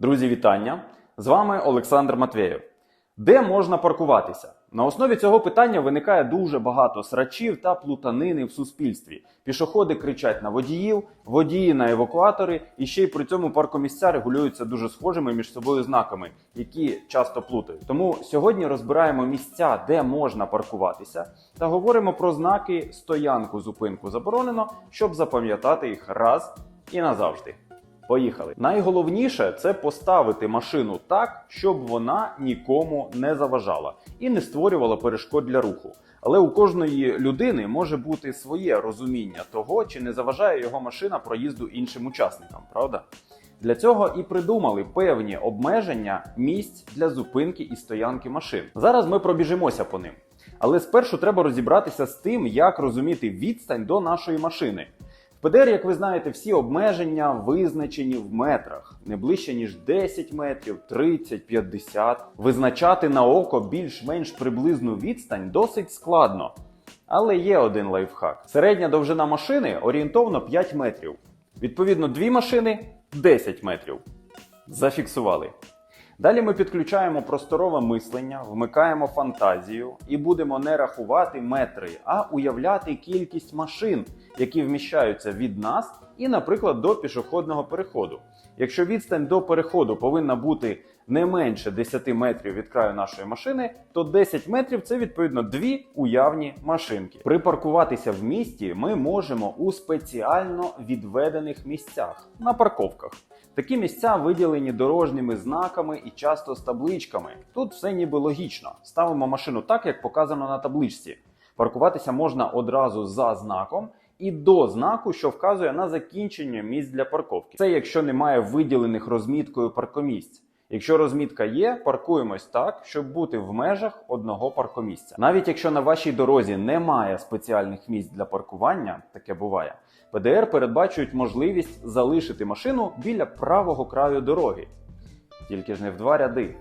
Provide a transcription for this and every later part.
Друзі, вітання! З вами Олександр Матвєєв. Де можна паркуватися? На основі цього питання виникає дуже багато срачів та плутанини в суспільстві. Пішоходи кричать на водіїв, водії на евакуатори, і ще й при цьому паркомісця регулюються дуже схожими між собою знаками, які часто плутають. Тому сьогодні розбираємо місця, де можна паркуватися, та говоримо про знаки стоянку, зупинку заборонено, щоб запам'ятати їх раз і назавжди. Поїхали. Найголовніше це поставити машину так, щоб вона нікому не заважала і не створювала перешкод для руху. Але у кожної людини може бути своє розуміння того, чи не заважає його машина проїзду іншим учасникам, правда? Для цього і придумали певні обмеження місць для зупинки і стоянки машин. Зараз ми пробіжимося по ним. Але спершу треба розібратися з тим, як розуміти відстань до нашої машини. ПДР, як ви знаєте, всі обмеження визначені в метрах, не ближче ніж 10 метрів, 30, 50. Визначати на око більш-менш приблизну відстань досить складно. Але є один лайфхак: середня довжина машини орієнтовно 5 метрів. Відповідно, дві машини 10 метрів. Зафіксували. Далі ми підключаємо просторове мислення, вмикаємо фантазію і будемо не рахувати метри, а уявляти кількість машин, які вміщаються від нас і, наприклад, до пішохідного переходу. Якщо відстань до переходу повинна бути не менше 10 метрів від краю нашої машини, то 10 метрів це відповідно дві уявні машинки. Припаркуватися в місті ми можемо у спеціально відведених місцях на парковках. Такі місця виділені дорожніми знаками і часто з табличками. Тут все ніби логічно. Ставимо машину так, як показано на табличці. Паркуватися можна одразу за знаком і до знаку, що вказує на закінчення місць для парковки. Це якщо немає виділених розміткою паркомісць. Якщо розмітка є, паркуємось так, щоб бути в межах одного паркомісця. Навіть якщо на вашій дорозі немає спеціальних місць для паркування, таке буває. ПДР передбачують можливість залишити машину біля правого краю дороги, тільки ж не в два ряди.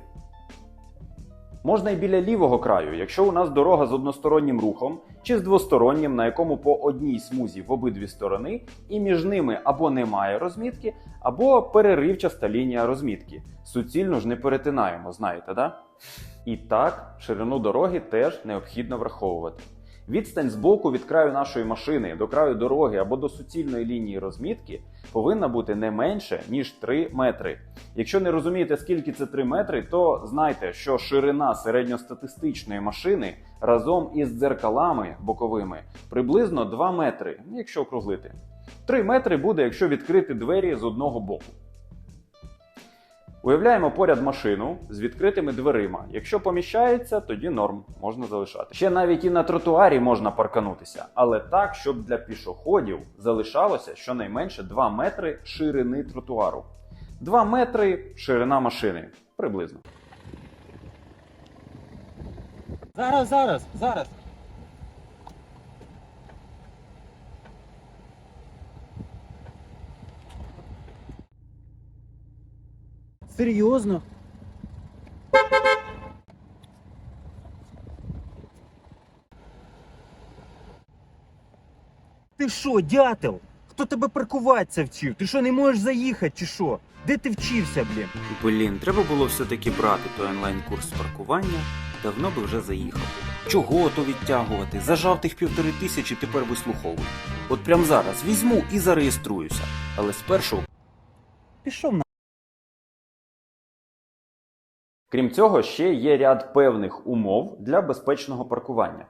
Можна і біля лівого краю, якщо у нас дорога з одностороннім рухом чи з двостороннім, на якому по одній смузі в обидві сторони, і між ними або немає розмітки, або переривчаста лінія розмітки. Суцільно ж не перетинаємо, знаєте, да? І так, ширину дороги теж необхідно враховувати. Відстань з боку від краю нашої машини до краю дороги або до суцільної лінії розмітки повинна бути не менше, ніж 3 метри. Якщо не розумієте, скільки це 3 метри, то знайте, що ширина середньостатистичної машини разом із дзеркалами боковими приблизно 2 метри, якщо округлити. 3 метри буде, якщо відкрити двері з одного боку. Уявляємо поряд машину з відкритими дверима. Якщо поміщається, тоді норм, можна залишати. Ще навіть і на тротуарі можна парканутися, але так, щоб для пішоходів залишалося щонайменше 2 метри ширини тротуару. 2 метри ширина машини приблизно. Зараз, зараз, зараз. Серйозно? Ти що, дятел? Хто тебе паркуватися вчив? Ти що, не можеш заїхати чи що? Де ти вчився, блін? Блін, треба було все-таки брати той онлайн-курс паркування, давно би вже заїхав. Чого то відтягувати? Зажав тих півтори тисячі, тепер вислуховуй. От прям зараз візьму і зареєструюся. Але спершу Пішов на. Крім цього, ще є ряд певних умов для безпечного паркування.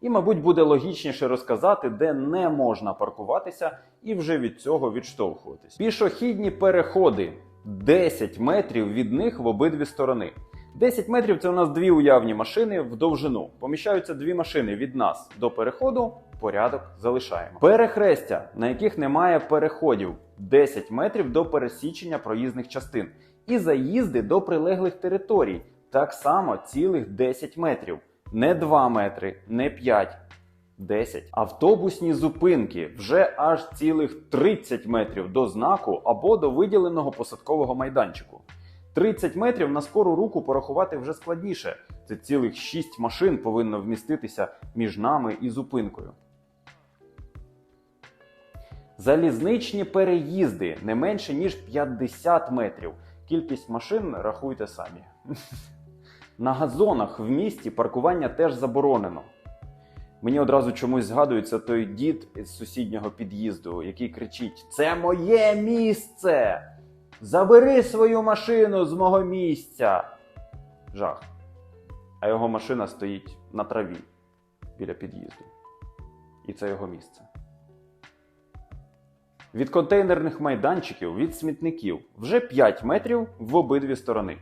І, мабуть, буде логічніше розказати, де не можна паркуватися, і вже від цього відштовхуватись. Пішохідні переходи 10 метрів від них в обидві сторони. 10 метрів це у нас дві уявні машини в довжину. Поміщаються дві машини від нас до переходу. Порядок залишаємо. Перехрестя, на яких немає переходів 10 метрів до пересічення проїзних частин. І заїзди до прилеглих територій так само цілих 10 метрів. Не 2 метри, не 5, 10. Автобусні зупинки вже аж цілих 30 метрів до знаку або до виділеного посадкового майданчику. 30 метрів на скору руку порахувати вже складніше. Це цілих 6 машин повинно вміститися між нами і зупинкою. Залізничні переїзди не менше ніж 50 метрів. Кількість машин рахуйте самі. На газонах в місті паркування теж заборонено. Мені одразу чомусь згадується той дід із сусіднього під'їзду, який кричить: Це моє місце! Забери свою машину з мого місця! Жах. А його машина стоїть на траві біля під'їзду. І це його місце. Від контейнерних майданчиків, від смітників вже 5 метрів в обидві сторони.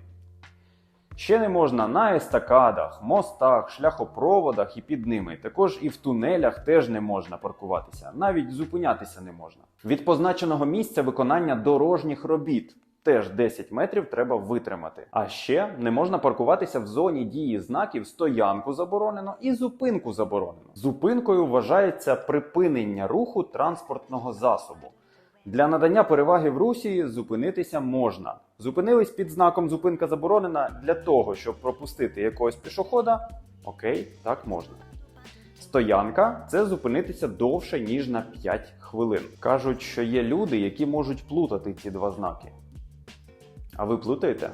Ще не можна на естакадах, мостах, шляхопроводах і під ними. Також і в тунелях теж не можна паркуватися, навіть зупинятися не можна. Від позначеного місця виконання дорожніх робіт теж 10 метрів треба витримати. А ще не можна паркуватися в зоні дії знаків стоянку заборонено і зупинку заборонено. Зупинкою вважається припинення руху транспортного засобу. Для надання переваги в русі зупинитися можна. Зупинились під знаком зупинка заборонена для того, щоб пропустити якогось пішохода. Окей, так можна. Стоянка це зупинитися довше, ніж на 5 хвилин. Кажуть, що є люди, які можуть плутати ці два знаки. А ви плутаєте?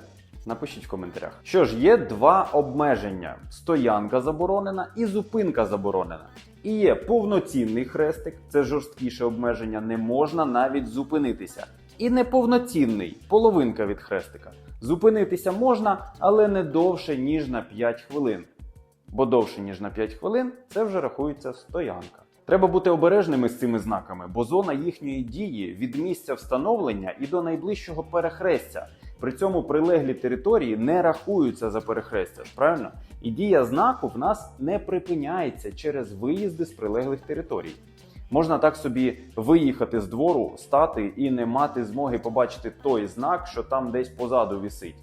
Напишіть в коментарях. Що ж, є два обмеження: стоянка заборонена і зупинка заборонена. І є повноцінний хрестик, це жорсткіше обмеження, не можна навіть зупинитися. І неповноцінний половинка від хрестика. Зупинитися можна, але не довше, ніж на 5 хвилин. Бо довше, ніж на 5 хвилин, це вже рахується стоянка. Треба бути обережними з цими знаками, бо зона їхньої дії від місця встановлення і до найближчого перехрестя. При цьому прилеглі території не рахуються за перехрестя, правильно? І дія знаку в нас не припиняється через виїзди з прилеглих територій. Можна так собі виїхати з двору, стати і не мати змоги побачити той знак, що там десь позаду вісить.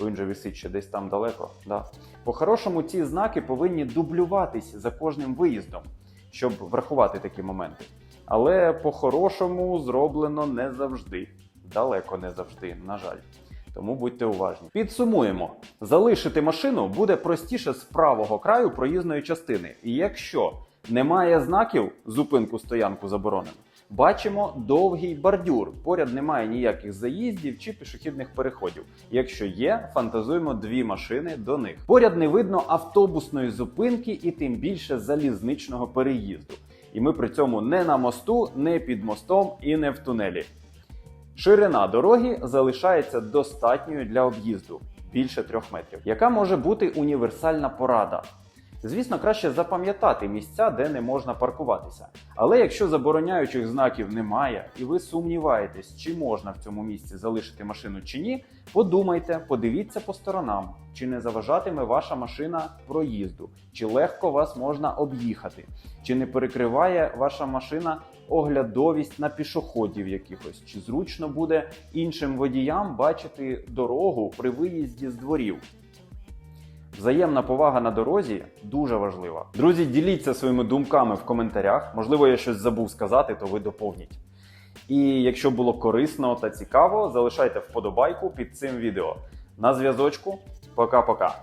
Він же висить ще десь там далеко. Да. По-хорошому, ці знаки повинні дублюватись за кожним виїздом, щоб врахувати такі моменти. Але по-хорошому зроблено не завжди. Далеко не завжди, на жаль. Тому будьте уважні. Підсумуємо: залишити машину буде простіше з правого краю проїзної частини. І якщо немає знаків зупинку стоянку заборонено, бачимо довгий бордюр. Поряд немає ніяких заїздів чи пішохідних переходів. Якщо є, фантазуємо дві машини до них. Поряд не видно автобусної зупинки і тим більше залізничного переїзду. І ми при цьому не на мосту, не під мостом і не в тунелі. Ширина дороги залишається достатньою для об'їзду більше трьох метрів. Яка може бути універсальна порада? Звісно, краще запам'ятати місця, де не можна паркуватися. Але якщо забороняючих знаків немає, і ви сумніваєтесь, чи можна в цьому місці залишити машину чи ні, подумайте, подивіться по сторонам, чи не заважатиме ваша машина проїзду, чи легко вас можна об'їхати, чи не перекриває ваша машина оглядовість на пішоходів якихось, чи зручно буде іншим водіям бачити дорогу при виїзді з дворів. Взаємна повага на дорозі дуже важлива. Друзі, діліться своїми думками в коментарях. Можливо, я щось забув сказати, то ви доповніть. І якщо було корисно та цікаво, залишайте вподобайку під цим відео. На зв'язочку. Пока-пока.